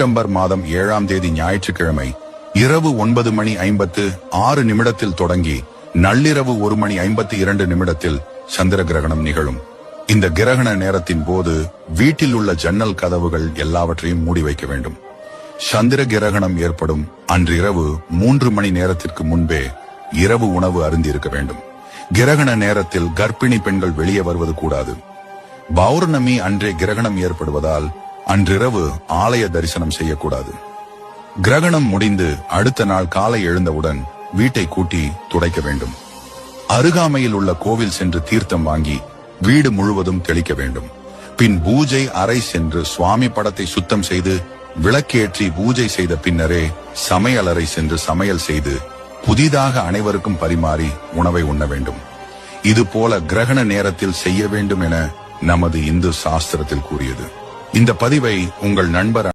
September மாதம் ஏழாம் தேதி ஞாயிற்றுக்கிழமை இரவு ஒன்பது மணி ஐம்பத்து ஆறு நிமிடத்தில் தொடங்கி நள்ளிரவு ஒரு மணி ஐம்பத்தி இரண்டு நிமிடத்தில் சந்திர கிரகணம் நிகழும். இந்த கிரகண நேரத்தின் போது வீட்டில் உள்ள ஜன்னல் கதவுகள் எல்லாவற்றையும் மூடி வைக்க வேண்டும். சந்திர கிரகணம் ஏற்படும் அன்றிரவு மூன்று மணி நேரத்திற்கு முன்பே இரவு உணவு அருந்திருக்க வேண்டும். கிரகண நேரத்தில் கர்ப்பிணி பெண்கள் வெளியே வருவது கூடாது. பௌர்ணமி அன்றே கிரகணம் ஏற்படுவதால் அன்றிரவு ஆலய தரிசனம் செய்யக்கூடாது. கிரகணம் முடிந்து அடுத்த நாள் காலை எழுந்தவுடன் வீட்டை கூட்டி துடைக்க வேண்டும். அருகாமையில் உள்ள கோவில் சென்று தீர்த்தம் வாங்கி வீடு முழுவதும் தெளிக்க வேண்டும். பின் பூஜை அறை சென்று சுவாமி படத்தை சுத்தம் செய்து விளக்கேற்றி பூஜை செய்த பின்னரே சமையலறை சென்று சமையல் செய்து புதிதாக அனைவருக்கும் பரிமாறி உணவை உண்ண வேண்டும். இது போல கிரகண நேரத்தில் செய்ய வேண்டும் என நமது இந்து சாஸ்திரத்தில் கூறியது. இந்த பதிவை உங்கள் நண்பர்